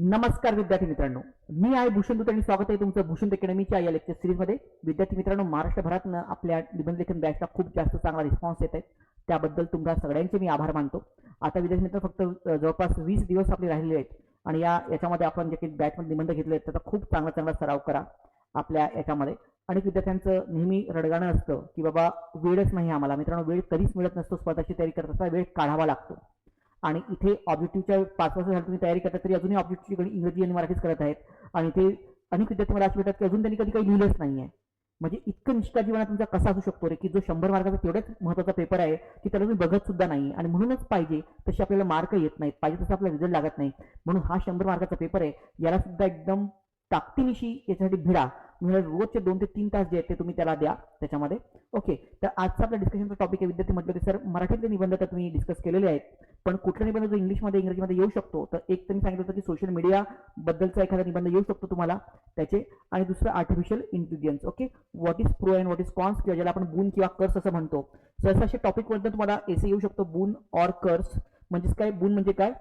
नमस्कार विद्यार्थी मित्रांनो. मी आहे भूषण दूत आणि स्वागत आहे तुमचं भूषण अकॅडमीच्या या लेक्चर सिरीजमध्ये विद्यार्थी मित्रांनो महाराष्ट्रभरात आपल्या निबंधलेखन बॅचला खूप जास्त चांगला रिस्पॉन्स येत आहे. त्याबद्दल तुमच्या सगळ्यांचे मी आभार मानतो. आता विद्यार्थी मित्र फक्त जवळपास वीस दिवस आपले राहिलेले आहेत. आणि या याच्यामध्ये आपण जे काही बॅचमध्ये निबंध घेतले आहेत त्याचा खूप चांगला चांगला सराव करा आपल्या याच्यामध्ये. आणि विद्यार्थ्यांचं नेहमी रडगाणं असतं की बाबा वेळच नाही आम्हाला. मित्रांनो वेळ कधीच मिळत नसतो. स्पर्धाची तयारी करत असताना वेळ काढावा लागतो. आणि इथे ऑब्जेक्टिव्हच्या पाच वर्ष झाली तुम्ही तयारी करता तरी अजूनही ऑब्जेक्टिव्हची इंग्रजी आणि मराठीच करत आहेत. आणि इथे अनेक विद्यार्थी मला असं भेटतात की अजून त्यांनी कधी काही लिहिलंच नाही आहे म्हणजे इतकं निष्ठा जीवनात तुमचा कसा असू शकतो रे की जो शंभर मार्काचा तेवढाच महत्त्वाचा पेपर आहे की त्याला तुम्ही बघत सुद्धा नाही. आणि म्हणूनच पाहिजे तसे आपल्याला मार्क येत नाहीत. पाहिजे तसं आपला रिझल्ट लागत नाही. म्हणून हा शंभर मार्काचा पेपर आहे. याला सुद्धा एकदम ताकदीनिशी याच्यासाठी भिडा. म्हणजे रोजचे दोन ते तीन तास जे आहेत ते तुम्ही त्याला द्या. त्याच्यामध्ये. ओके तर आजचा आपल्या डिस्कशनचा टॉपिक आहे. विद्यार्थी म्हटलं की सर मराठीतले निबंध तर तुम्ही डिस्कस केलेले आहेत. पण कुठला निबंध जो इंग्लिशमध्ये इंग्रजीमध्ये येऊ शकतो तर एक त्यांनी सांगितलं होतं की सोशल मीडिया बद्दलचा एखादा निबंध येऊ शकतो तुम्हाला त्याचे. आणि दुसरं artificial intelligence okay what is pro and what is cons किंवा ज्याला आपण बून किंवा कर्स असं म्हणतो. सहसा असे टॉपिक तुम्हाला एसे येऊ शकतो बून ऑर कर्स म्हणजेच काय? बून म्हणजे काय?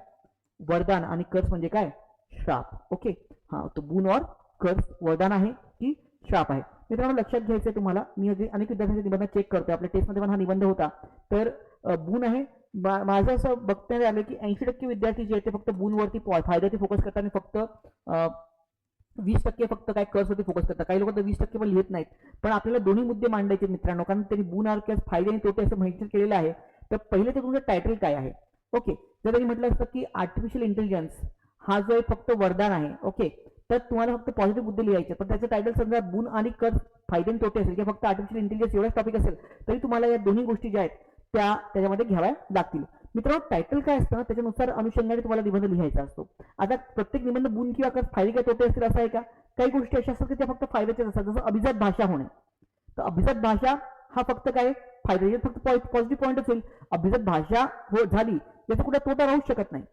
वरदान आणि कर्स म्हणजे काय? श्राप ओके हा तो बून ऑर कर्स वरदान आहे की श्राप आहे. मित्रांनो लक्षात घ्यायचं आहे तुम्हाला. मी अगदी अनेक विद्यार्थ्यांचे निबंध चेक करतोय. आपल्या टेस्टमध्ये पण हा निबंध होता. तर बून आहे माझं असं बघण्यात आलं की ऐंशी टक्के विद्यार्थी जे आहेत ते फक्त बूनवरती पॉ- फायद्याचे फोकस करतात आणि फक्त वीस टक्के फक्त काय कर्सवरती फोकस करतात. काही लोक तर वीस टक्के पण लिहित नाहीत. पण आपल्याला दोन्ही मुद्दे मांडायचे मित्रांनो कारण त्यांनी बून आर किंवा फायदे आणि तोटे असं मेन्शन केलेलं आहे. तर पहिले तर तुमचं टायटल काय आहे? ओके जर त्यांनी म्हटलं असतं की आर्टिफिशियल इंटेलिजन्स हा जो आहे फक्त वरदान आहे. ओके तर तुम्हाला फक्त पॉझिटिव्ह मुद्दे लिहायचे पण त्याचं टायटल समजा बून आणि कर्स फायदे आणि तोटे असेल किंवा फक्त आर्टिफिशियल इंटेलिजन्स एवढाच टॉपिक असेल तरी तुम्हाला या दोन्ही गोष्टी ज्या आहेत त्या त्याच्यामध्ये घ्याव्या लागतील. मित्रांनो टायटल काय असतं त्याच्यानुसार अनुषंगाने तुम्हाला निबंध लिहायचा असतो. आता प्रत्येक निबंध गुण किंवा कर्स फायदे काय तोटे असतील असं आहे का? काही गोष्टी अशा असतात की त्या फक्त फायद्याच्याच असतात. जसं अभिजात भाषा होणे. तर अभिजात भाषा हा फक्त काय? फायदा फक्त पॉझिटिव्ह पॉईंट असेल. अभिजात भाषा हो झाली याचा कुठे तोटा राहू शकत नाही.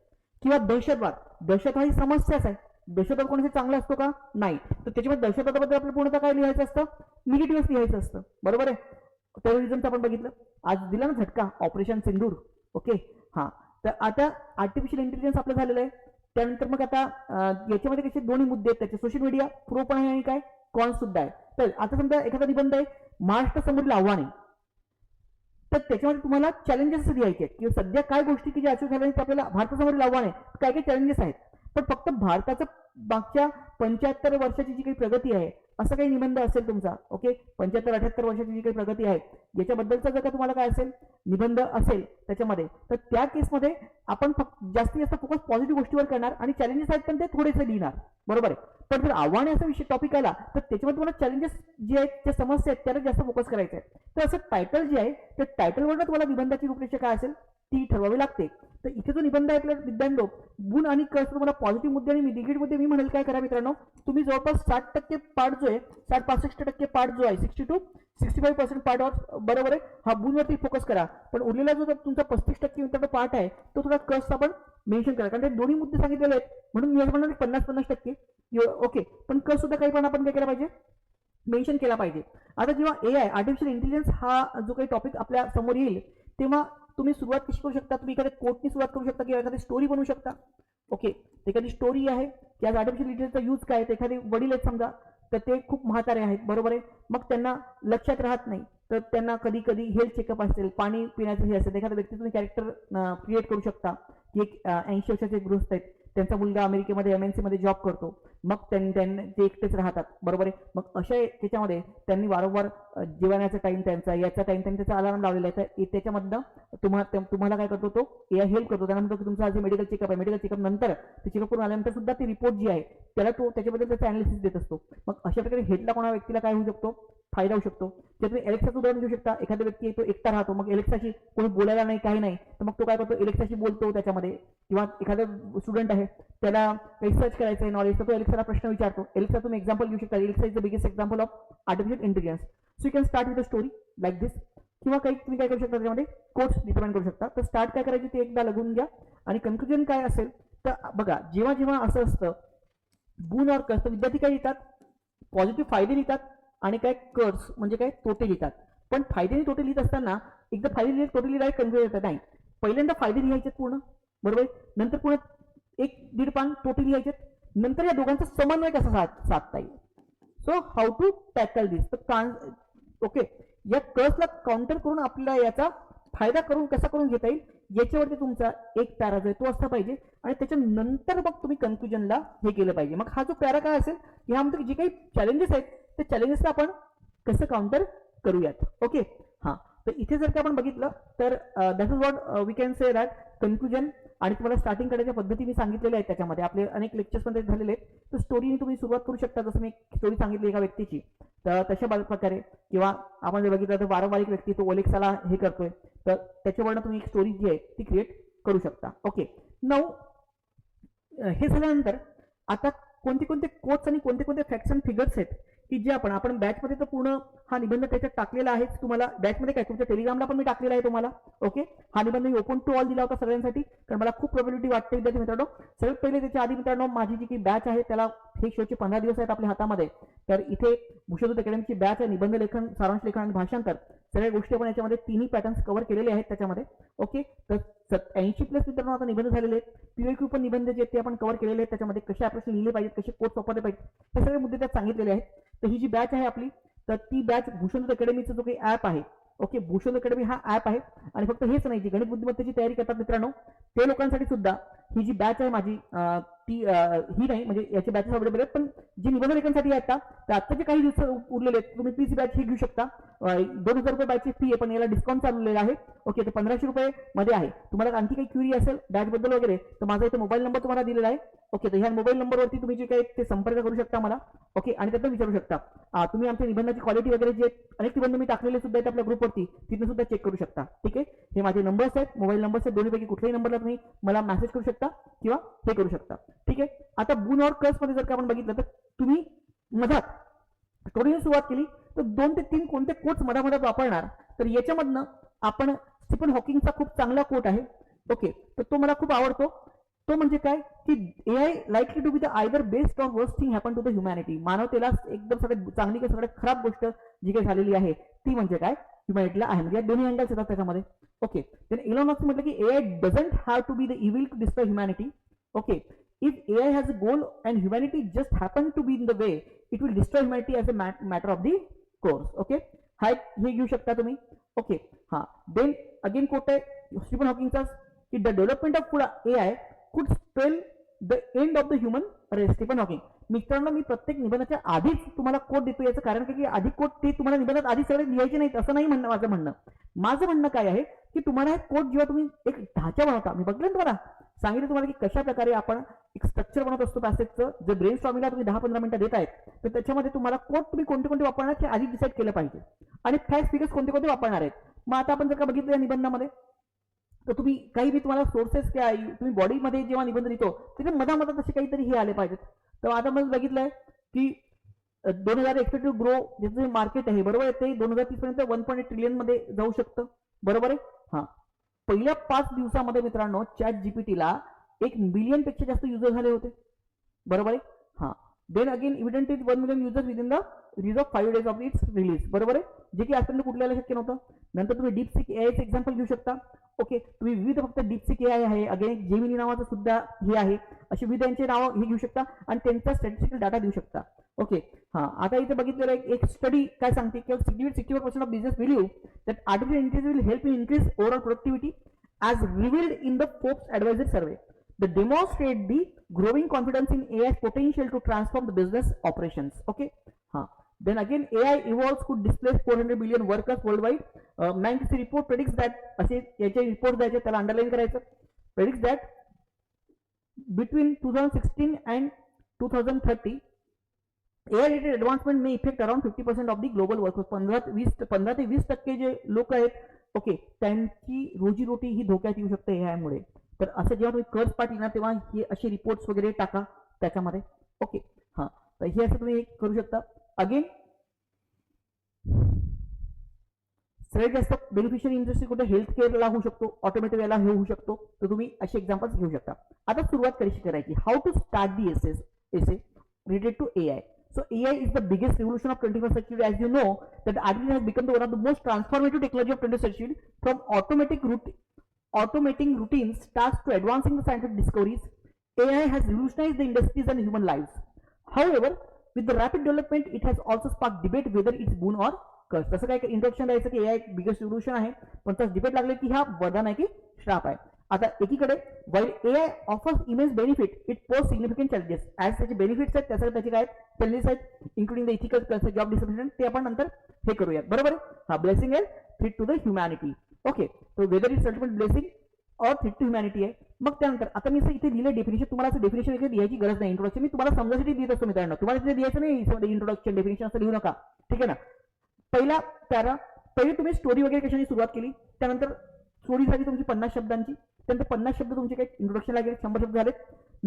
किंवा दहशतवाद. दहशतवाद ही समस्याच आहे. दहशतवाद कोणाशी चांगला असतो का? नाही. तर त्याच्यामध्ये दहशतवादाबद्दल आपल्याला पूर्णतः काय लिहायचं असतं? निगेटिव्हच लिहायचं असतं. बरोबर आहे? टेररिझमचं आपण बघितलं. आज दिला ना झटका ऑपरेशन सिंदूर. ओके हां. तर आता आर्टिफिशियल इंटेलिजन्स आपलं झालेलं आहे. त्यानंतर मग आता याच्यामध्ये कसे दोन्ही मुद्दे आहेत. त्याचे सोशल मीडिया प्रो पण आहे आणि काय? कॉन सुद्धा आहे. तर आता समजा एखादा निबंध आहे. महाराष्ट्र समोरील आहे. तर त्याच्यामध्ये तुम्हाला चॅलेंजेस लिहायचे आहेत. किंवा सध्या काय गोष्टी की ज्या अचीव झाल्या आहेत ते आपल्याला भारतासमोरील आव्हान आहे. काय काय चॅलेंजेस आहेत? पण फक्त भारताचं मागच्या पंच्याहत्तर वर्षाची जी काही प्रगती आहे असं काही निबंध असेल तुमचा ओके पंच्याहत्तर अठ्याहत्तर वर्षाची जी काही प्रगती आहे याच्याबद्दलचा जर का तुम्हाला काय असेल निबंध असेल त्याच्यामध्ये तर त्या केसमध्ये आपण फक्त जास्तीत जास्त फोकस पॉझिटिव्ह गोष्टीवर करणार आणि चॅलेंजेस आहेत पण ते थोडेसे लिहिणार बरोबर आहे? पण जर आव्हाने असा विषय टॉपिक आला तर त्याच्यामध्ये तुम्हाला चॅलेंजेस जे आहेत त्या समस्या आहेत त्याला जास्त फोकस करायचं आहे तर असं टायटल जे आहे त्या टायटलवरनं तुम्हाला निबंधाची रूपरेषा काय असेल ती ठरवावी लागते. तर इथे जो निबंध आहे आपल्या गुण आणि कस तुम्हाला पॉझिटिव्ह मुद्दे आणि निगेटिव्ह मुद्दे मी म्हणेल काय करा मित्रांनो तुम्ही जवळपास साठ टक्के पार्ट जो आहे साठ पासष्ट टक्के पार्ट जो आहे sixty to sixty five percent part बरोबर आहे हा गुणवरती फोकस करा. पण उरलेला जो तुमचा पस्तीस टक्के मित्रांनो पार्ट आहे तो थोडा कर्स आपण मेन्शन करा. कारण ते दोन्ही मुद्दे सांगितलेले आहेत म्हणून मी म्हणणार पन्नास पन्नास टक्के. ओके पण कस सुद्धा काही पण आपण काय केला पाहिजे? मेन्शन केला पाहिजे. आता जेव्हा ए आय आर्टिफिशियल इंटेलिजन्स हा जो काही टॉपिक आपल्यासमोर येईल तेव्हा तुम्ही सुरुवात कशी करू शकता? तुम्ही एखाद्या कोटनी सुरुवात करू शकता किंवा एखादी स्टोरी बनवू शकता. ओके एखादी स्टोरी आहे की आज आर्टिफिशियल इंटेलिजन्सचा यूज काय आहे, एखादे वडील आहेत समजा तर ते खूप म्हातारे आहेत बरोबर आहे? मग त्यांना लक्षात राहत नाही. तर त्यांना कधी कधी हेल्थ चेकअप असेल पाणी पिण्याचं हे असेल एखादा व्यक्ती तुम्ही कॅरेक्टर क्रिएट करू शकता. की एक ऐंशी वर्षाचे गृहस्थ आहेत. त्यांचा मुलगा अमेरिकेमध्ये एम एन सीमध्ये जॉब करतो. मग त्यां त्यांना ते एकटेच राहतात. बरोबर आहे? मग अशा त्याच्यामध्ये त्यांनी वारंवार जेवणाचा टाइम त्यांचा याचा टाईम त्यांनी त्याचा अलार्म लावलेला आहे. तर त्याच्यामधनं तुम्हाला तुम्हाला काय करतो तो? ए हेल्प करतो. त्यांना म्हणतो की तुमचा आज मेडिकल चेकअप आहे. मेडिकल चेकअप नंतर ते चेकअप करून आल्यानंतर सुद्धा ती रिपोर्ट जी आहे त्याला तो त्याच्याबद्दल त्याचा अनालिसिस देत असतो. मग अशा प्रकारे हेल्थला कोणा व्यक्तीला काय होऊ शकतो? फायदा होऊ शकतो. जर तुम्ही एलेक्साचं उदाहरण घेऊ शकता. एखादा व्यक्ती तो एकटा राहतो. मग एलेक्साशी कोणी बोलायला नाही काही नाही. तर मग तो काय करतो? एलेक्साशी बोलतो त्याच्यामध्ये. किंवा एखादा स्टुडंट आहे त्याला काही सर्च करायचं आहे नॉलेज तर तो एलेक्साला प्रश्न विचारतो. एलेक्सा तुम्ही एक्झाम्पल घेऊ शकता. Alexa is the biggest example of artificial intelligence so you can start with a story like this किंवा काही तुम्ही काय करू शकता त्याच्यामध्ये? कोर्स डिपेंड करू शकता. तर स्टार्ट काय करायची ते एकदा लगून घ्या. आणि कन्क्लुजन काय असेल? तर बघा जेव्हा जेव्हा असं असतं गुण और कर्स विद्यार्थी काय लिहितात? पॉझिटिव्ह फायदे लिहितात. आणि काय कर्स म्हणजे काय तोटे लिहितात. पण फायदे आणि तोटे लिहित असताना एकदा फायदे लिहिले तोटे लिहिले कन्फ्युज होतात नाही. पहिल्यांदा फायदे लिहायचे पूर्ण बरोबर? नंतर पुन्हा एक दीड पान तोटे लिहायचे नंतर या दोघांचा समन्वय कसा साध साधता येईल? So how to tackle this तर कान ओके या कर्सला काउंटर करून आपल्याला याचा फायदा करून कसा करून घेता येईल? याच्यावरती तुमचा एक पॅरा जो आहे तो असला पाहिजे. आणि त्याच्यानंतर मग तुम्ही कन्क्लुजनला हे केलं पाहिजे. मग हा जो पॅरा काय असेल? यामध्ये जे काही चॅलेंजेस आहेत ते चॅलेंजेसला आपण कसं काउंटर करूयात? ओके हां. तर इथे जर का आपण बघितलं तर that is what we can say that conclusion आणि तुम्हाला स्टार्टिंग करायच्या पद्धती मी सांगितलेल्या आहेत त्याच्यामध्ये. आपले अनेक लेक्चर्समध्ये झालेले आहेत. तर स्टोरीने तुम्ही सुरुवात करू शकता जसं मी स्टोरी सांगितली एका व्यक्तीची. तर तशा बा- प्रकारे किंवा आपण जर बघितलं तर वारंवार एक व्यक्ती तो ओलेक्साला हे करतोय. तर त्याच्यावरनं तुम्ही एक स्टोरी जी आहे ती क्रिएट करू शकता. ओके नऊ हे झाल्यानंतर आता कोणते कोणते कोट्स आणि कोणते कोणते फॅक्ट्स अँड फिगर्स आहेत की जे आपण आपण बॅचमध्ये तर पूर्ण हा निबंध त्याच्यात टाकलेला आहे तुम्हाला बॅचमध्ये काय तुमच्या टेलिग्रामला पण मी टाकलेला आहे तुम्हाला. ओके हा निबंध मी ओपन टू ऑल दिला होता सगळ्यांसाठी. कारण मला खूप प्रॉबिलिटी वाटते विद्यार्थी मित्रांनो. सगळ्यात पहिले त्याच्या आधी मित्रांनो माझी जी की बॅच आहे त्याला हे शोचे पंधरा दिवस आहेत आपल्या हातामध्ये. तर इथे भूषदूत अकॅडमीची बॅच आहे निबंध लेखन सारांश लेखन आणि भाषांतर. सगळ्या गोष्टी आपण याच्यामध्ये तिन्ही पॅटर्न्स कव्हर केलेले आहेत त्याच्यामध्ये. ओके तर ऐंशी प्लस मित्रांनो आता निबंध झालेले आहेत. पीओक्यू पण निबंध जे ते आपण कव्हर केलेले आहेत. त्याच्यामध्ये कसे प्रश्न लिहिले पाहिजेत कसे कोर्स वापरले पाहिजेत हे सगळे मुद्दे त्यात सांगितलेले आहेत. तर ही जी बॅच आहे आपली तर ती बॅच भूषण अकॅडमीचा जो काही ॲप आहे ओके भूषण अकॅडमी हा ॲप आहे. आणि फक्त हेच नाही जी गणित बुद्धिमत्तेची तयारी करतात मित्रांनो ते लोकांसाठी सुद्धा ही जी बॅच आहे माझी ती ही नाही म्हणजे याची बॅचेस अवेलेबल आहेत पण जी निबंध लेखनसाठी आहेत का आत्ताचे काही दिवस उरलेले आहेत तुम्ही प्लीज बॅच ही घेऊ शकता. दोन हजार रुपये बॅचची फी आहे पण याला डिस्काउंट चाललेला आहे. ओके तर पंधराशे रुपये मध्ये आहे. तुम्हाला आणखी काही क्युरी असेल बॅच बद्दल वगैरे तर माझा इथे मोबाईल नंबर तुम्हाला दिलेला आहे. ओके तर ह्या मोबाईल नंबरवरती तुम्ही जे काही ते संपर्क करू शकता मला. ओके आणि त्यातून विचारू शकता. तुम्ही आमच्या निबंधाची क्वालिटी वगैरे जे अनेक निबंध मी टाकलेले सुद्धा आहेत आपल्या ग्रुपवरती तिथे सुद्धा चेक करू शकता. ठीक आहे? हे माझे नंबर्स आहेत. मोबाईल नंबर्स आहेत. दोन्हीपैकी कुठल्याही नंबरला तुम्ही मला मेसेज करू शकता. किंवा हे करू शकता. ठीक आहे? आता बून और कसमध्ये जर का आपण बघितलं तर तुम्ही मधात स्टोरीने सुरुवात केली तर दोन ते तीन कोणते कोट्स मधामधात वापरणार तर याच्यामधनं आपण स्टीफन हॉकिंगचा खूप चांगला कोट आहे. ओके तर तो मला खूप आवडतो. तो म्हणजे काय? की A I likely to be the either best on worst thing happen to the humanity मानवतेला एकदम सगळ्यात चांगली किंवा सगळ्यात खराब गोष्ट जी काही झालेली आहे ती म्हणजे काय? ह्युमॅनिटीला आहे. म्हणजे या दोन्ही अँगल्स येतात त्याच्यामध्ये. ओके देन इलॉन मस्क म्हटलं की A I doesn't have to be the evil to destroy humanity okay if A has a goal and humanity just happen to be in the way, it will destroy humanity as a mat- matter of the course. हा एक हे घेऊ शकता तुम्ही. Okay हा. Then again quote आहे Stephen हॉकिंगचा की the development of full A I could spell the end of the human race Stephen Hawking मित्रांनो मी प्रत्येक निबंधाच्या आधीच तुम्हाला कोट देतो याचं कारण काय की आधी कोट ते तुम्हाला निबंधात आधी सगळे लिहायचे नाहीत असं नाही म्हणणं माझं म्हणणं. माझं म्हणणं काय आहे की तुम्हाला कोट जेव्हा तुम्ही एक ढाचा बनवता मी बघितलं ना तुम्हाला? सांगितलं तुम्हाला की कशा प्रकारे आपण एक स्ट्रक्चर बनवत असतो पॅसेजचं जे ब्रेन स्टॉमिंगला तुम्ही दहा पंधरा मिनिटं देत आहेत तर त्याच्यामध्ये तुम्हाला कोट तुम्ही कोणते कोणते वापरणार हे आधी डिसाईड केलं पाहिजे. आणि फॅक्ट फिगर्स कोणते कोणते वापरणार आहेत? मग आता आपण जर का बघितलं या निबंधामध्ये तर तुम्ही काही मी तुम्हाला सोर्सेस काय तुम्ही बॉडीमध्ये जेव्हा निबंध लिहितो तिथे मधामधात असे काहीतरी हे आले पाहिजेत. तर आता मग बघितलंय की दोन हजार एक्सपेक्टेड ग्रो ज्याचं जे मार्केट आहे बरोबर आहे? ते दोन हजार तीस पर्यंत वन पॉईंट ट्रिलियनमध्ये जाऊ शकतं. बरोबर आहे? हा. पहिल्या पाच दिवसामध्ये मित्रांनो चॅट जीपीटीला एक मिलियनपेक्षा जास्त युजर झाले होते. बरोबर आहे? हा. Then again evident is one million users within the release of five days of its release बरोबर आहे? जे की आजपर्यंत कुठल्याला शक्य नव्हतं? नंतर तुम्ही डीप सिक एआयचं एक्झाम्पल घेऊ शकता. ओके तुम्ही विविध फक्त डीप सिक आय आहे. अगेन जेमिनी नावाचं सुद्धा हे आहे. असे विविध यांचे नाव हे घेऊ शकता आणि त्यांचा स्टॅटिस्टिकल डाटा देऊ शकता. ओके हा आता इथे बघितलेलं एक एक स्टडी काय सांगते? किंवा sixty sixty percent of business value that artificial intelligence will help in increase overall productivity as revealed in the Forbes advisor survey They demonstrate the growing confidence in AI's potential to transform the business operations. Okay. Huh. Then again, AI evolves could displace 400 billion workers worldwide. Uh, McKinsey report predicts that असे याचे report द्यायचे त्याला underline करायचं predicts that between 2016 and 2030 AI related advancement may affect around 50% of the global workforce. पंधरा ते वीस पंधरा ते वीस टक्के जे लोक आहेत ओके त्यांची रोजीरोटी ही धोक्यात येऊ शकते यामुळे तर असं जेव्हा तुम्ही कर्ज पाठ येणार तेव्हा हे असे रिपोर्ट्स वगैरे टाका त्याच्यामध्ये ओके हां तर हे असं तुम्ही करू शकता अगेन सगळ्यात जास्त बेनिफिशियरी इंडस्ट्री कुठे हेल्थ केअरला होऊ शकतो ऑटोमेटिक याला होऊ शकतो तर तुम्ही असे एक्झाम्पल्स घेऊ शकता. आता सुरुवात कशी करायची? How to start the S S S A related to A I so A I is the biggest revolution of twenty first century as you know that RB has become the of the most transformative technology of twenty century from automatic routine automating routine task to advancing the scientific discoveries A I has revolutionise the industries and human life however with the rapid development, it has also sparked debate whether it's boon or curse. तसं काय introduction द्यायचं की AI biggest revolution आहे. पण तसं debate लागले की हा वरदान आहे की श्राप आहे. आता एकीकडे while AI offers immense benefit it post significant challenges as त्याचे बेनिफिट्स आहेत त्यासाठी त्याचे काय चॅलेंजेस आहेत including the ethical job description ते आपण नंतर हे करूयात. बरोबर हा ब्लेसिंग आहे threat to the humanity okay तो weather is ultimate blessing or threat to humanity आहे मग त्यानंतर, आता मी इथे लिहिलं डेफिनेशन तुम्हाला असं डेफिनेशन वगैरे लिहायची गरज नाही इंट्रोडक्शन मी तुम्हाला समजायसाठी देत असतो मित्रांनो. तुम्हाला तिथे लिहायचं नाही इंट्रोडक्शन डेफिनेशन असं लिहू नका. ठीक आहे ना? पहिला पॅरा, पहिले तुम्ही स्टोरी वगैरे कशाने सुरुवात केली? त्यानंतर स्टोरी झाली तुमची पन्नास शब्दांची. त्यानंतर पन्नास शब्द तुमचे काही इंट्रोडक्शन लागेल, शंभर शब्द झाले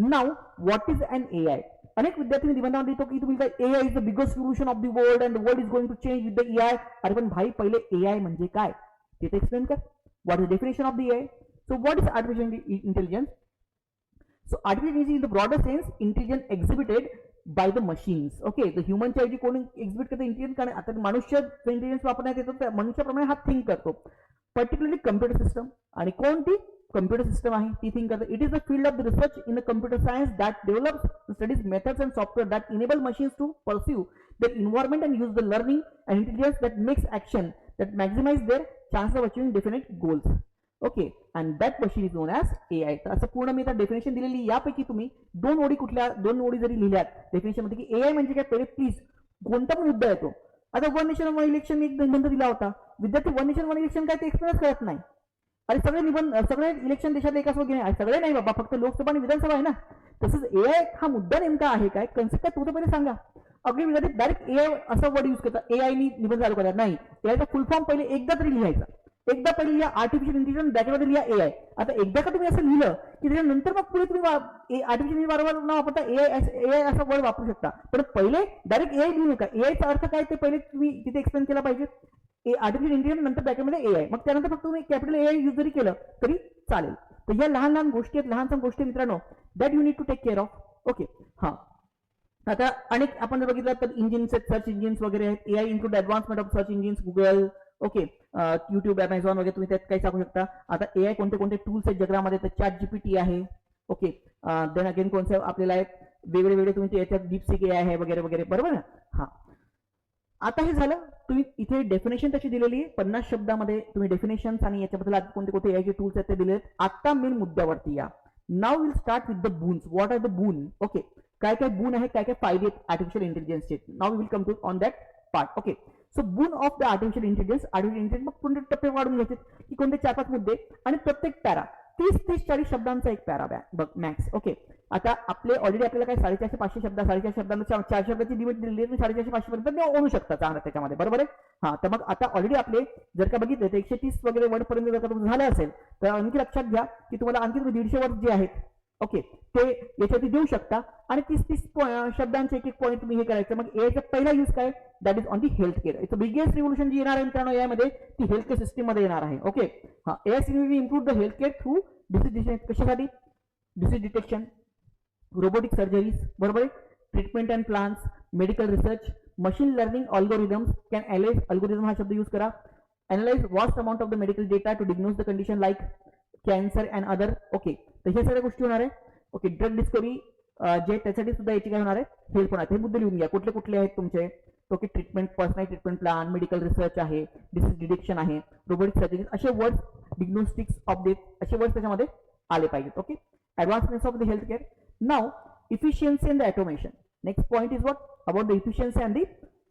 नाव what is an A I अनेक विद्यार्थी निबंधामध्ये लिहितो की तुम्ही A I is the biggest solution of the world and world is going to change with the A I अरे पण भाई, पहिले ए आय म्हणजे काय? ते एक्सप्लेन कर. What is definition of the A I So what is artificial intelligence So artificial intelligence in the broader sense, intelligence exhibited by the machines. Okay, the human च्या ऐवजी कोण एक्झिबिट करते इंटेलिजन्स कारण आता मनुष्य इंटेलिजन्स वापरण्यात येतो त्या मनुष्याप्रमाणे हा थिंक करतो पर्टिक्युलरली कम्प्युटर सिस्टम आणि कोणती कम्प्युटर सिस्टम आहे ती थिंक करते it is the field of the research in the computer science that develops studies methods and software that enable machines to pursue their environment and use the learning and intelligence that makes action that maximize their chance of achieving definite goals. Okay and that machine is known as A I तर असं पूर्ण मी आता definition दिलेली यापैकी तुम्ही दोन ओळी कुठल्या दोन ओळी जरी लिहिल्यात डेफिनेशनमध्ये की ए आय म्हणजे काय पहिले प्लीज कोणता पण मुद्दा येतो. आता वन नेशन वन इलेक्शन मी एक निबंध दिला होता. विद्यार्थी वन नेशन वन इलेक्शन काय ते एक्सपिरियन्स करत नाही. अरे सगळे निबंध सगळे इलेक्शन देशातले एकाच वगैरे सगळे नाही बाबा फक्त लोकसभा आणि विधानसभा आहे ना. तसंच ए आय हा मुद्दा नेमका आहे काय? कन्सेप्ट काय? तुझं पहिले सांगा. अगदी विद्यार्थी डायरेक्ट ए आय असा वर्ड यूज करतात. ए आयनी निबंध चालू करतात. नाही. ए आयचा फुल फॉर्म पहिले एकदा तरी लिहायचा. एकदा पहिले लिहा आर्टिफिशियल इंटेलिजन्स त्याच्यामध्ये लिहा ए आय आता एकदा का तुम्ही असं लिहिलं की त्याच्यानंतर मग पुढे तुम्ही आर्टिफिशियल वारंवार न वापरता ए आय ए आय असा वर्ड वापरू शकता. पण पहिले डायरेक्ट ए आय लिहू नका. ए आयचा अर्थ काय ते पहिले तुम्ही तिथे एक्सप्लेन केला पाहिजे. ए आर्टिफिशियल इंटेलिजन्स नंतर बॅकमध्ये ए आय मग त्यानंतर फक्त तुम्ही कॅपिटल ए आय यूज जरी केलं तरी चालेल. तर या लहान लहान गोष्टी आहेत लहान लहान गोष्टी मित्रांनो that you need to take care of okay हां. आता अनेक आपण जर बघितलं तर इंजिन्स आहेत सर्च इंजिन्स वगैरे आहेत. A I include advancement of search engines Google okay YouTube Amazon वगैरे तुम्ही त्यात काही सांगू शकता. आता ए आय कोणते कोणते टूल्स आहेत जगामध्ये? तर चॅट जीपीटी आहे ओके देन अगेन कोणते आपल्याला आहेत. वेगळे वेगळे तुम्ही याच्यात डीपसिक ए आय आहे वगैरे वगैरे बरोबर ना? हा. आता हे झालं तुम्ही इथे डेफिनेशन त्याची दिलेली आहे. पन्नास शब्दामध्ये तुम्ही डेफिनेशन आणि याच्याबद्दल कोणते कोणते एआयचे टूल्स आहेत ते दिलेत आता मेन मुद्द्यावरती या. Now will start with the boons what are the boon okay काय काय बून आहे काय काय फायदे आहेत artificial इंटेलिजन्सचे now will come to on that part okay so गुण of the artificial intelligence artificial intelligence मग कोणते टप्पे वाढून घ्यायचे की कोणते चार पाच मुद्दे आणि प्रत्येक पॅरा तीस तीस चाळीस शब्दांचा एक पॅरा बघ मॅक्स ओके आता आपले ऑलरेडी आपल्याला काय साडेचारशे पाचशे शब्द साडेचार शब्दांना चार शब्दाची लिमिट दिलेली आहे साडेचारशे पाचशे पर्यंत ओढू शकता चांगलं त्याच्यामध्ये बरोबर आहे? हा तर मग आता ऑलरेडी आपले जर का बघितले तर एकशे तीस वगैरे वर्डपर्यंत जर का तुमचं झालं असेल तर आणखी लक्षात घ्या की तुम्हाला आणखी तुम्ही दीडशे वर्ड जे आहेत ओके ते याच्यावरती देऊ शकता. आणि तीस तीस शब्दांचे एक एक पॉईंट तुम्ही हे करायचं. मग याचा पहिला यूज काय? That is on the health care इथं बिगेस्ट रिव्होल्युशन जी येणार आहे मित्रांनो यामध्ये ती हेल्थ केअर सिस्टीममध्ये येणार आहे. ओके हा as improve the health care through disease detection कशासाठी? डिसीज डिटेक्शन रोबोटिक सर्जरीज बरोबर आहे? Treatment and plans medical research machine learning algorithms can analyse algorithm हा शब्द यूज करा. Analyse vast amount of the medical data to diagnose the condition like cancer and other okay. तर हे सगळ्या गोष्टी होणार आहे. ओके ड्रग डिस्कवरी जे त्यासाठी सुद्धा याची काय होणार आहे? हेल्प होणार हे मुद्दे लिहून घ्या. कुठले कुठले आहेत तुमचे? Okay treatment personal treatment plan medical research आहे डिसीज डिटेक्शन आहे रोबोटिक सर्जरी असे वर्ड डिग्नोस्टिक्स ऑफ डेथ असे वर्ड त्याच्यामध्ये आले पाहिजेत. Okay? Advancements of the health care now efficiency and the automation next point is what about the efficiency and the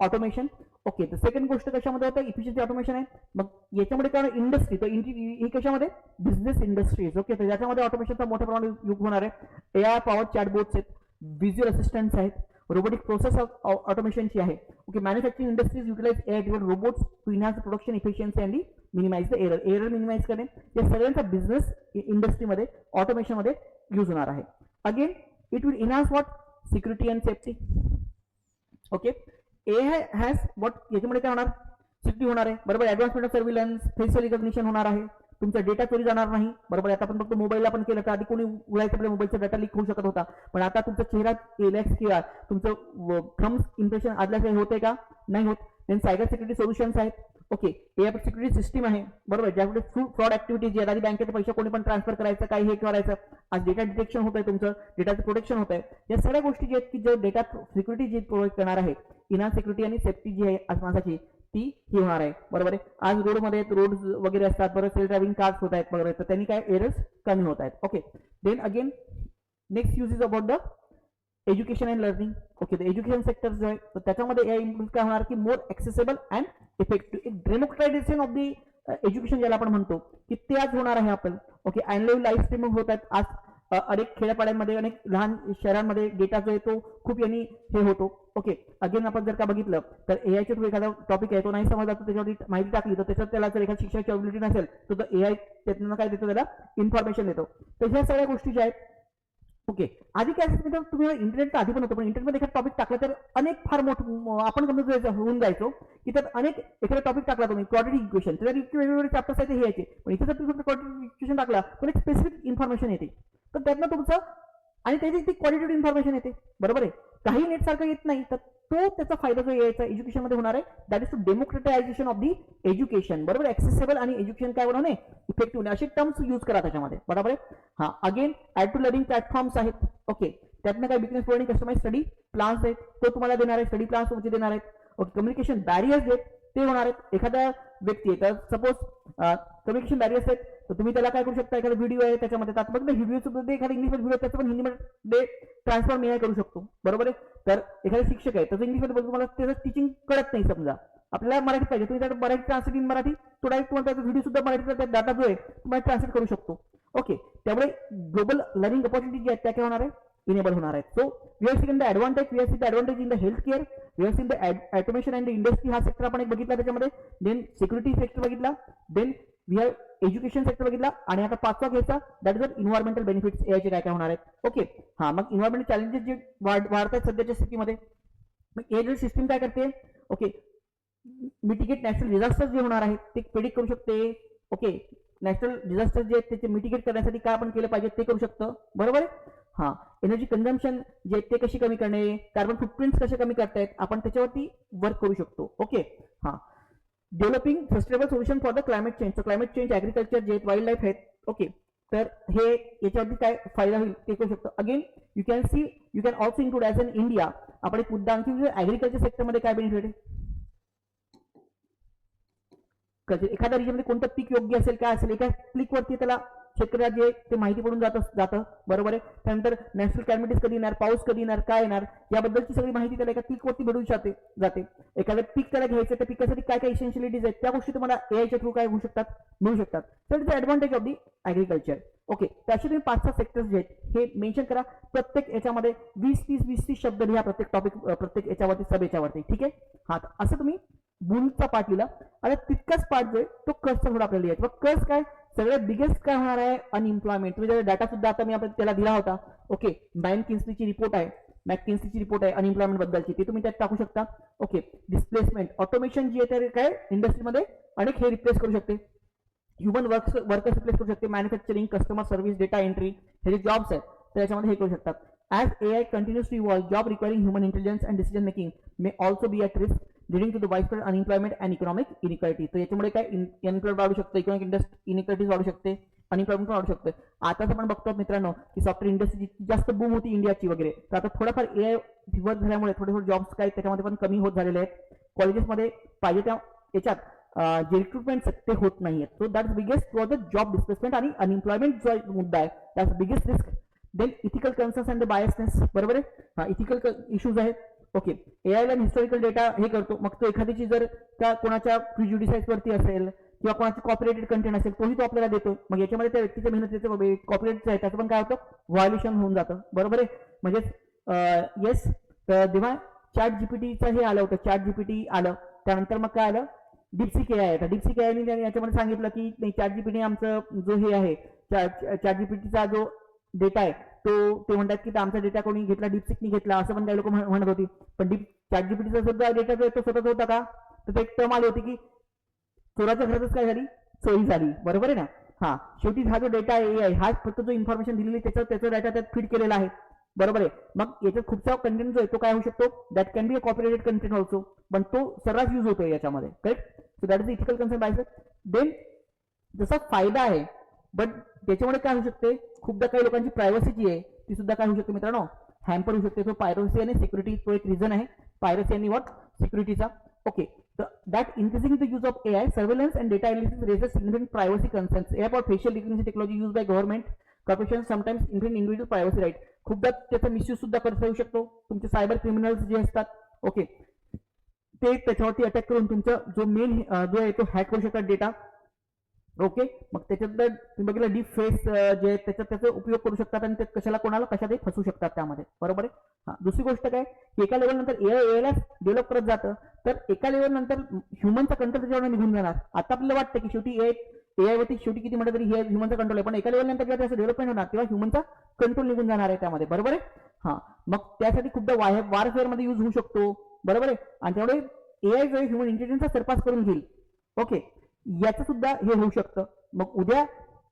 automation okay तर second गोष्ट कशामध्ये होतं? इफिशियन्सी ऑटोमेशन आहे. मग याच्यामध्ये काय इंडस्ट्री तर ही कशामध्ये? बिझनेस इंडस्ट्रीज ओके तर याच्यामध्ये ऑटोमेशनचा मोठ्या प्रमाणात युग होणार आहे. ए आय पॉवर चॅटबोर्ड्स आहेत. व्हिज्युअल असिस्टंट्स आहेत. रोबोटिक प्रोसेस ऑटोमेशनची आहे. Okay manufacturing industries utilise A I robots to enhance production efficiency and minimise the error error minimise करणे. या सगळ्यांचा बिझनेस इंडस्ट्रीमध्ये ऑटोमेशनमध्ये यूज होणार आहे. Again it will enhance what security and safety okay a has what याच्यामध्ये काय होणार? सिक्युरिटी होणार आहे. बरोबर? Advancement of surveillance facial recognition होणार आहे. तुमचा डेटा चोरी जाणार नाही. बरोबर? आता आपण फक्त मोबाईलला पण केलं तर आधी कोणी उघडायचं आपल्या मोबाईलचा डेटा लीक होऊ शकत होता. पण आता तुमचा चेहरा एलॅक्स किंवा तुमचं थम्स इम्प्रेशन आदल्या काही होते का? नाही होत. देन सायबर सिक्युरिटी सोल्युशन्स आहेत. ओके हे आपली सिक्युरिटी सिस्टीम आहे. बरोबर? ज्याकडे फ्रॉड ऍक्टिव्हिटी जी आधी बँकेचे पैसे कोणी पण ट्रान्सफर करायचं काय हे करायचं. आज डेटा डिटेक्शन होत आहे तुमचं डेटाचं प्रोटेक्शन होत आहे या सगळ्या गोष्टी ज्या आहेत की जे डेटा सिक्युरिटी जी प्रोव्हाइड करणार आहे इना सिक्युरिटी आणि सेफ्टी जी आहे आज माणसाची ती ही होणार आहे. बरोबर आहे? आज रोडमध्ये रोड वगैरे असतात बरं सेल्फ ड्रायव्हिंग कार्स होत आहेत वगैरे. तर त्यांनी काय एरर्स कमी होत आहेत. Okay then again next use is about the education and learning okay education sector जो आहे तर त्याच्यामध्ये इम्प्रूव्ह काय होणार की मोर ॲक्सेसेबल अँड इफेक्टिव्ह एक डेमोक्राटायझेशन ऑफ दी एज्युकेशन ज्याला आपण म्हणतो की ते आज होणार आहे आपण. ओके अँड लाईव्ह स्ट्रीमिंग होत आहेत. आज अनेक खेड्यापाड्यांमध्ये अनेक लहान शहरांमध्ये डेटा जो आहे तो खूप यांनी हे होतो. ओके अगेन आपण जर का बघितलं तर एआयच्या थ्रू एखादा टॉपिक आहे तो नाही समजला तर त्याच्यावरती माहिती टाकली तर त्याच्यात त्याला जर एखाद्या शिक्षणाची अबिलिटी नसेल तर एआय त्यातनं काय देतो? त्याला इन्फॉर्मेशन देतो. तर ह्या सगळ्या गोष्टी ज्या आहेत ओके. आधी काय असायचं तर तुम्ही इंटरनेट आधी पण होतो पण इंटरनेटमध्ये एखादा टॉपिक टाकला तर अनेक फार मोठं आपण कमी होऊन जायचो की त्यात अनेक एखादा टॉपिक टाकला तुम्ही क्वाड्रेटिक इक्वेशन त्याच्यात इतके वेगवेगळे चॅप्टर्स आहेत हे यायचे. पण इथे जर तुम्ही क्वाड्रेटिक इक्वेशन टाकला तर एक स्पेसिफिक इन्फॉर्मेशन येते. तर त्यातनं तुमचं आणि त्याची ती क्वालिटेटिव्ह इन्फॉर्मेशन येते. बरोबर आहे? काही नेट सारखं येत नाही तर तो त्याचा फायदा जो यायचा एज्युकेशनमध्ये होणार आहे that is to democratisation of the education बरोबर? ॲक्सेसेबल आणि एज्युकेशन काय बनवणे इफेक्टिव्ह असे टर्म्स यूज करा त्याच्यामध्ये. बरोबर आहे? हा. Again add to learning platforms आहेत. ओके त्यातनं काय business learning customise study plans आहेत. तो तुम्हाला देणार आहे. स्टडी प्लान्स तुमचे देणार आहेत. ओके कम्युनिकेशन बॅरियर्स आहेत ते होणार आहेत. एखाद्या व्यक्ती आहे. तर सपोज कम्युनिकेशन बॅरियर्स आहेत तर तुम्ही त्याला काय करू शकता? एखादा व्हिडिओ आहे त्याच्यामध्ये त्यात बघ व्हिडिओ सुद्धा एखादा इंग्लिश व्हिडिओ त्याचं पण हिंदीमध्ये ट्रान्सफॉर्म मी करू शकतो. बरोबर आहे? तर एखादा शिक्षक आहे त्याचं इंग्लिशमध्ये बोलतो तुम्हाला त्याचं टीचिंग कळत नाही समजा. आपल्याला मराठी पाहिजे तुम्ही त्यात मराठी ट्रान्सलेट इन मराठी तो डायरेक्ट तुम्हाला त्याचा व्हिडिओ सुद्धा मराठीचा त्या डाटा जो आहे तुम्हाला ट्रान्सलेट करू शकतो. ओके त्यामुळे ग्लोबल लर्निंग ऑपॉर्च्युनिटी जी आहे त्या काय होणार आहे? इनेबल होणार आहेत so we are seen the advantage we are seen the advantage in the health care we are seen the automation and industry हा सेक्टर आपण एक बघितला त्याच्यामध्ये. देन सिक्युरिटी सेक्टर बघितला. Then we have education sector बघितला आणि आता पाचवा घ्यायचा दॅट इज इन्व्हायरमेंटल बेनिफिट्स याचे काय काय होणार आहेत. ओके हा मग इन्व्हायरमेंटल चॅलेंजेस जे वाढत आहेत सध्याच्या स्थितीमध्ये मग एज सिस्टीम काय करते? ओके मिटिगेट नॅशनल डिझास्टर जे होणार आहेत ते प्रेडिक्ट करू शकते. ओके नॅशनल डिझास्टर जे आहेत त्याचे मिटिगेट करण्यासाठी काय आपण केलं पाहिजे ते करू शकतं. बरोबर आहे? हा. एनर्जी कन्झम्पशन जे आहेत ते कशी कमी करणे? कार्बन फुटप्रिंट्स कसे कमी करतायत? आपण त्याच्यावरती वर्क करू शकतो. ओके हा. Developing sustainable solution for the climate change तर क्लायमेट चेंज ऍग्रिकल्चर जे वाईल्ड लाईफ आहेत ओके तर हे याच्यावरती काय फायदा होईल ते करू शकतो. Again you can see you can also include as an India आपण एक मुद्दा आणखी ऍग्रिकल्चर सेक्टरमध्ये काय बेनिफिट आहे? एखाद्या रिजनमध्ये कोणतं पीक योग्य असेल काय असेल एका क्लिकवरती त्याला शेतकऱ्याला जे ते माहिती पडून जात जातं. बरोबर आहे? त्यानंतर नॅशनल कॅलमिटीज कधी येणार? पाऊस कधी येणार? काय येणार? याबद्दलची सगळी माहिती त्याला एका पीकवरती मिळू जाते जाते. एखादं पीक त्याला घ्यायचं त्या पिकासाठी काय काय इसेन्शियलिटीज आहेत त्या गोष्टी तुम्हाला एआयच्या थ्रू काय होऊ शकतात? मिळू शकतात. तर is advantage of the agriculture okay त्याशी तुम्ही पाच सहा सेक्टर्स जे आहेत हे मेन्शन करा. प्रत्येक याच्यामध्ये वीस तीस वीस तीस शब्द लिहा प्रत्येक टॉपिक प्रत्येक याच्यावरती सब याच्यावरती ठीक आहे? हा. असं तुम्ही बुलचा पार्ट लिहिला. आणि तितकाच पार्ट जो आहे तो कर्सचा थोडा आपल्याला लिहायचा कर्स काय? सगळ्यात बिगेस्ट काय होणार आहे? अनएम्प्लॉयमेंट तुम्ही डाटा सुद्धा आता मी आपण त्याला दिला होता. ओके बँक किन्स्लीची रिपोर्ट आहे. मॅकिन्सीची रिपोर्ट आहे अनएम्प्लॉयमेंट बद्दलची. ती तुम्ही त्यात टाकू शकता. ओके डिस्प्लेसमेंट ऑटोमेशन जी आहे तर काय? इंडस्ट्रीमध्ये अनेक हे रिप्लेस करू शकते. ह्युमन वर्क वर्कर्स रिप्लेस करू शकते. Manufacturing customer service data entry हे जे जॉब्स आहेत तर याच्यामध्ये हे करू शकतात. As A I continuous to evolve job requiring human intelligence and decision making may also be at risk leading to the wide unemployment and economic inequality तर याच्यामुळे काय एम्प्लॉयमेंट वाढू शकते इकॉनॉमिक इंडस्ट्री इनिक्वालिटीज वाढू शकते अनएम्प्लॉयमेंट वाढू शकते. आताच आपण बघतो मित्रांनो की सॉफ्टवेअर इंडस्ट्री जास्त बूम होती इंडियाची वगैरे. तर आता थोडाफार ए आय डिव्हर्स झाल्यामुळे थोडे थोडे जॉब्स काय त्याच्यामध्ये पण कमी होत झालेले आहेत. कॉलेजेसमध्ये पाहिजे त्या याच्यात जे रिक्रुटमेंट ते होत नाही आहेत so that biggest for the job displacement आणि अनएम्प्लॉयमेंट जो मुद्दा आहे. That's biggest risk then ethical concerns and the biasness बरोबर आहे? हा इथिकल इश्यूज आहेत. ओके एआयला हिस्टॉरिकल डेटा हे करतो. मग तो एखाद्याची जर त्या कोणाच्या प्रिज्युडिसाईज वरती असेल किंवा कोणाची कॉपरेटेड कंटेंट असेल तोही तो आपल्याला देतो. मग याच्यामध्ये त्या व्यक्तीच्या मेहनतीचं कॉपरेट आहे. त्याचं पण काय होतं? व्हायोलेशन होऊन जातं. बरोबर आहे? म्हणजे येस जेव्हा चॅट जीपीटीचं हे आलं होतं चॅट जीपीटी आलं त्यानंतर मग काय आलं? डिप्सिक ए आहे डिप्सिक ए त्यांनी याच्यामध्ये सांगितलं की नाही चॅट जीपीटी आमचं जो हे आहे चॅट जीपीटीचा जो डेटा आहे तो ते म्हणतात की आमचा डेटा कोणी घेतला डीपसिकनी घेतला असं पण काही लोक म्हणत होती. पण डीप चॅटजीपीटीचा सुद्धा डेटा जो आहे तो स्वतःच होता का? तर ते एक टर्म आली होती की चोराच्या घरातच काय झाली? चोरी झाली. बरोबर आहे ना? हा. शेवटी हा जो डेटा आहे हा फक्त जो इन्फॉर्मेशन दिलेली त्याचा त्याचा डेटा त्यात फीड केलेला आहे. बरोबर आहे? मग याच्यात खूपसा कंटेंट जो आहे तो काय होऊ शकतो? That can be a cooperated content also पण तो सर्रास यूज होतोय याच्यामध्ये. Correct so that is ethical concern by then जसा फायदा आहे बट त्याच्यामुळे काय होऊ शकते? खूपदा काही लोकांची प्रायव्हसी जी आहे ती सुद्धा काय होऊ शकते मित्रांनो? हॅम्पर होऊ शकते. तो पायरोसी आणि सिक्युरिटी तो एक रिझन आहे. पायरोसी आणि what सिक्युरिटीचा okay that increasing the use of AI surveillance and data analysis raises significant privacy concerns a for facial recognition technology use by government corporation sometimes Indian individual privacy right खूपदा त्याचा misuse सुद्धा करता येऊ शकतो. तुमचे cyber criminals जे असतात. Okay ते त्याच्यावरती अटॅक करून तुमचा जो मेन जो आहे तो हॅक करू शकतात डेटा ओके मग त्याच्यात तुम्ही बघितलं डीप फेस जे त्याच्यात त्याचा उपयोग करू शकतात आणि ते कशाला कोणाला कशातही फसू शकतात त्यामध्ये. बरोबर आहे? हा. दुसरी गोष्ट काय? की एका लेवल नंतर ए एला डेव्हलप करत जातं. तर एका लेवल नंतर ह्युमनचा कंट्रोल त्याच्यावर निघून जाणार. आता आपल्याला वाटतं की शेवटी ए ए वरती शेवटी किती म्हटलं तरी हे ह्युमनचा कंट्रोल आहे. पण एका लेवल नंतर जेव्हा त्याचं डेव्हलपमेंट होणार तेव्हा ह्युमनचा कंट्रोल निघून जाणार आहे त्यामध्ये. बरोबर आहे? हा. मग त्यासाठी खूपदा वाय वारफेअरमध्ये यूज होऊ शकतो. बरोबर आहे? आणि त्यामुळे एआय जो ह्युमन इंटेलिजन्सचा सरपास करून घेईल. ओके याचं सुद्धा हे होऊ शकतं. मग उद्या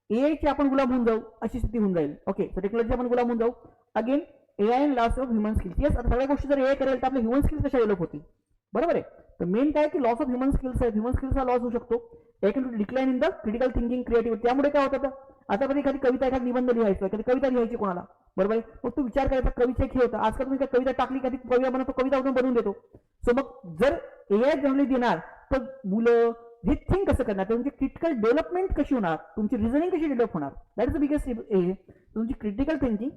AI चे आपण गुलाम होऊन जाऊ अशी स्थिती होऊन जाईल. ओके तर टेक्नॉलॉजी आपण गुलाम होऊन जाऊ. Again AI loss of human skills yes आता सगळ्या गोष्टी जर एआय करेल तर आपले ह्युमन स्किल्स कशा डेव्हलप होतील? बरोबर आहे? तर मेन काय की लॉस ऑफ ह्युमन स्किल्स आहे ह्युमन स्किल्सचा लॉस होऊ शकतो. एक decline in the critical thinking creativity त्यामुळे काय होतं आता? कधी एखादी कविता एखादी निबंध लिहायचं एखादी कविता लिहायची कोणाला? बरोबर आहे? मग तू विचार करायचा कविता खेळ होता. आजकाल तुम्ही कविता टाकली कधी कविता बनवतो कविता बनवून बनवून देतो. सो मग जर एआय जनरली देणार तर मुलं हे थिंक कसं करणार? तुमची क्रिटिकल डेव्हलपमेंट कशी होणार? तुमची रिझनिंग कशी डेव्हलप होणार? दॅट इज द बिगेस्ट तुमची critical thinking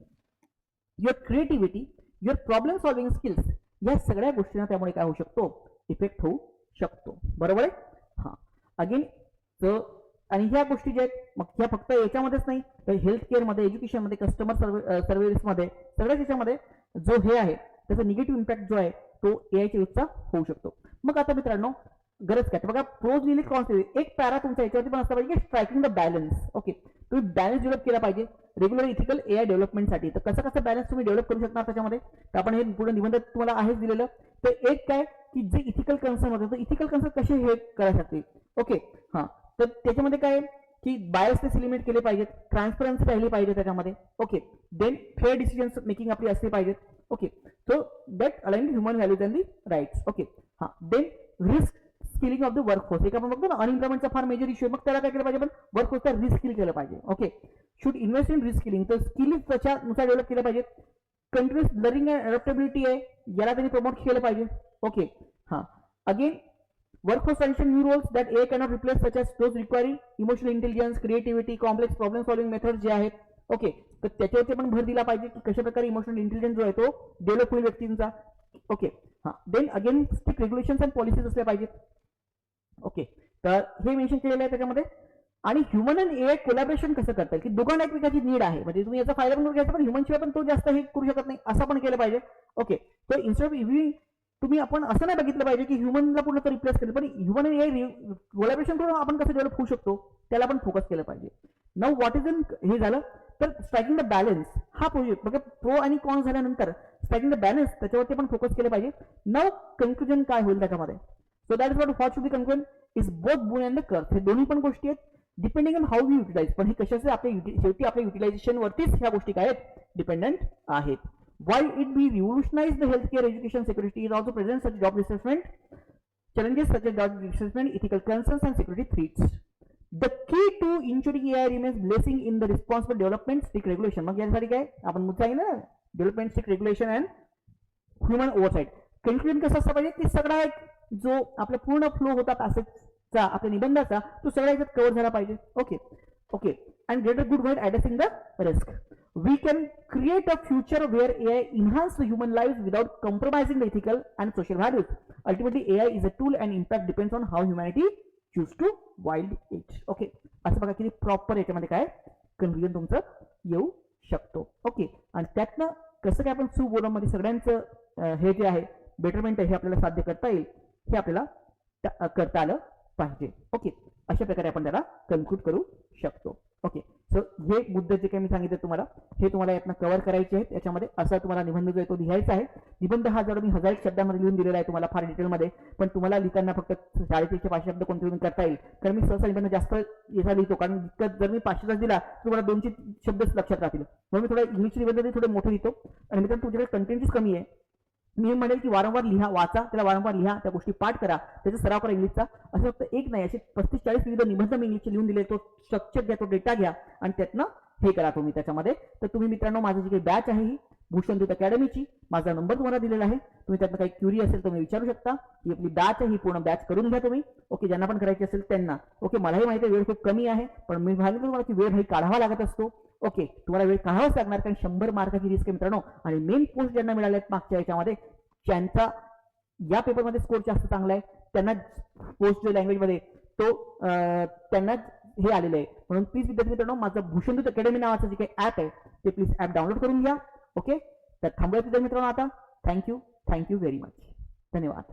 your creativity your problem solving skills या सगळ्या गोष्टींना त्यामुळे काय होऊ शकतो? इफेक्ट होऊ शकतो. बरोबर आहे? हां. अगेन तर आणि ह्या गोष्टी ज्या आहेत मग ह्या फक्त याच्यामध्येच नाही तर हेल्थ केअरमध्ये एज्युकेशनमध्ये कस्टमर सर्व्हि सर्व्हिसमध्ये सगळ्याच याच्यामध्ये जो हे आहे त्याचा निगेटिव्ह इम्पॅक्ट जो आहे तो ए आयच्या यूजचा होऊ शकतो. मग आता मित्रांनो गरज काय? बघा प्रोज लिहिले कॉन्सेप्ट एक पॅरा तुमच्या याच्यावरती पण असला पाहिजे की स्ट्रायकिंग द बॅलन्स ओके तुम्ही बॅलन्स डेव्हलप केला पाहिजे. रेग्युलर इथिकल एआय डेव्हलपमेंटसाठी तर कसं कसं बॅलन्स तुम्ही डेव्हलप करू शकणार त्याच्यामध्ये? तर आपण हे पुढे निबंध तुम्हाला आहेच दिलेलं. तर एक काय? की जे इथिकल कन्सर्न होतं तर इथिकल कन्सर्न कसे हे करा शकते? ओके हां. तर त्याच्यामध्ये काय? आहे की बायसनेस लिमिट केले पाहिजेत. ट्रान्सपरन्सी राहिली पाहिजे त्याच्यामध्ये. Okay then fair decision making आपली असली पाहिजेत. Okay so that align human values and the rights okay हां. Then reskilling of the workforce एक आपण बघतो ना अनइम्प्लॉयमेंटचा फार मेजर इश्यू आहे. मग त्याला काय केलं पाहिजे पण वर्कफोर्सचा रिस्किल केलं पाहिजे. Okay should invest in reskilling तर स्किल त्याच्यानुसार डेव्हलप केलं पाहिजे. कंट्रीज लर्निंग अँड अडॅप्टेबिलिटी आहे. याला त्यांनी प्रमोट केलं पाहिजे. ओके हां. Again workforce transition new roles that AI cannot replace such as those requiring emotional intelligence creativity complex problem solving method जे आहेत. ओके तर त्याच्यावरती पण भर दिला पाहिजे की कशा प्रकारे इमोशनल इंटेलिजन्स जो आहे तो डेव्हलप होईल व्यक्तींचा. ओके हां. Then again strict regulations and policies असल्या पाहिजेत. ओके तर हे मेन्शन केलेलं आहे त्याच्यामध्ये. आणि ह्युमन अँड एआय कोलॅबरेशन कसं करता येईल की दोघांना एकमेकाची नीड आहे. म्हणजे तुम्ही याचा फायदा पण घ्यायचा पण ह्युमन शिवाय पण तो जास्त हे करू शकत नाही असं पण केलं पाहिजे. ओके तर इन्स्टेड ऑफ तुम्ही आपण असं नाही बघितलं पाहिजे की ह्युमनला पूर्ण रिप्लेस केलं पण ह्युमन आणि एआय कोलॅबरेशन करून आपण कसं डेव्हलप होऊ शकतो? त्याला पण फोकस केलं पाहिजे. नव व्हॉट इज इन हे झालं. तर स्ट्रायकिंग द बॅलन्स हा प्रोजेक्ट म्हणजे प्रो आणि कॉन झाल्यानंतर स्ट्रायकिंग द बॅलन्स त्याच्यावरती पण फोकस केलं पाहिजे. नऊ कन्क्लुजन काय होईल त्याच्यामध्ये? So that is what for to the conclusion is both boon and curse हे दोन्ही पण गोष्टी आहेत. Depending on how you utilise पण हे कशाचे आपल्या शेवटी आपल्या युटिलायझेशन वरतीच ह्या गोष्टी काय आहेत? डिपेंडंट आहेत. Why it be revolutionise the health care education security is also present such job reassessment challenges such job reassessment ethical concerns and security threats the key to ensuring a are image blessing in the responsible development stick regulation मग यासाठी काय? आपण मुद्दा आहे ना? Development stick regulation and human oversight conclusion कसं असतं पाहिजे? की सगळा एक जो आपला पूर्ण फ्लो होता पॅसेजचा आपल्या निबंधाचा तो सगळ्या ह्याच्यात कव्हर झाला पाहिजे. Okay okay and greater good word addressing the risk we can create a future where A I enhance the human life without compromising the ethical and social values ultimately A I is a tool and impact depends on how humanity choose to wild it okay असं बघा किती proper याच्यामध्ये काय? Conclusion तुमचं येऊ शकतो. Okay आणि त्यातनं कसं काय आपण सु सुबोलमध्ये सगळ्यांचं हे जे आहे बेटरमेंट आहे हे आपल्याला साध्य करता येईल? हे आपल्याला करता आलं पाहिजे. ओके अशा प्रकारे आपण त्याला कन्क्लूड करू शकतो. ओके सो हे मुद्दे जे काही मी सांगितले तुम्हाला हे तुम्हाला यातनं कव्हर करायचे आहेत. याच्यामध्ये असा तुम्हाला निबंध जो आहे तो लिहायचा आहे. निबंध हा जर मी हजार एक शब्दामध्ये लिहून दिलेला आहे तुम्हाला फार डिटेलमध्ये पण तुम्हाला लिहिताना फक्त साडेतीनशे पाचशे शब्द कोणते तुम्ही करता येईल? कारण मी सहसा निबंध जास्त याचा लिहितो कारण जितकं जर मी पाचशेचाच दिला तर तुम्हाला दोनशे शब्दच लक्षात राहतील. म्हणून मी थोडा इंग्लिश निबंध थोडे मोठे लिहितो. आणि मित्रांनो तुमच्याकडे कंटेंटच कमी आहे. मी म्हणेल की वारंवार लिहा वाचा त्याला वारंवार लिहा त्या गोष्टी पाठ करा त्याचा सराव करा इंग्लिशचा. असं फक्त एक नाही असे पस्तीस चाळीस विविध निबंध मी इंग्लिशचे लिहून दिले तो स्ट्रक्चर घ्या तो डेटा घ्या आणि त्यातनं हे करा तुम्ही त्याच्यामध्ये. तर तुम्ही मित्रांनो माझी जी काही बॅच आहे ही भूषणदूत अकॅडमीची माझा नंबर तुम्हाला दिलेला आहे. तुम्ही त्यातनं काही क्युरी असेल तुम्ही विचारू शकता. ही आपली बॅच आहे ही पूर्ण बॅच करून घ्या तुम्ही. ओके ज्यांना पण करायची असेल त्यांना. ओके मलाही माहिती आहे वेळ खूप कमी आहे पण मी सांगितलं तुम्हाला की वेळ काही काढावा लागत असतो. ओके तुम्हाला वेळ काढावाच लागणार कारण शंभर मार्काची रिस्क आहे मित्रांनो. आणि मेन पोस्ट ज्यांना मिळाल्या मागच्या याच्यामध्ये ज्यांचा या पेपरमध्ये स्कोर जास्त चांगला आहे त्यांना पोस्ट लँग्वेजमध्ये तो त्यांनाच त्यांना हे आलेलं आहे. म्हणून प्लीज विद्यार्थी मित्रांनो माझं भूषणदूत अकॅडमी नावाचं जे काही ॲप आहे ते प्लीज ॲप डाउनलोड करून घ्या. ओके तर थांबूया विद्यार्थी मित्रांनो आता. थँक्यू थँक्यू व्हेरी मच धन्यवाद.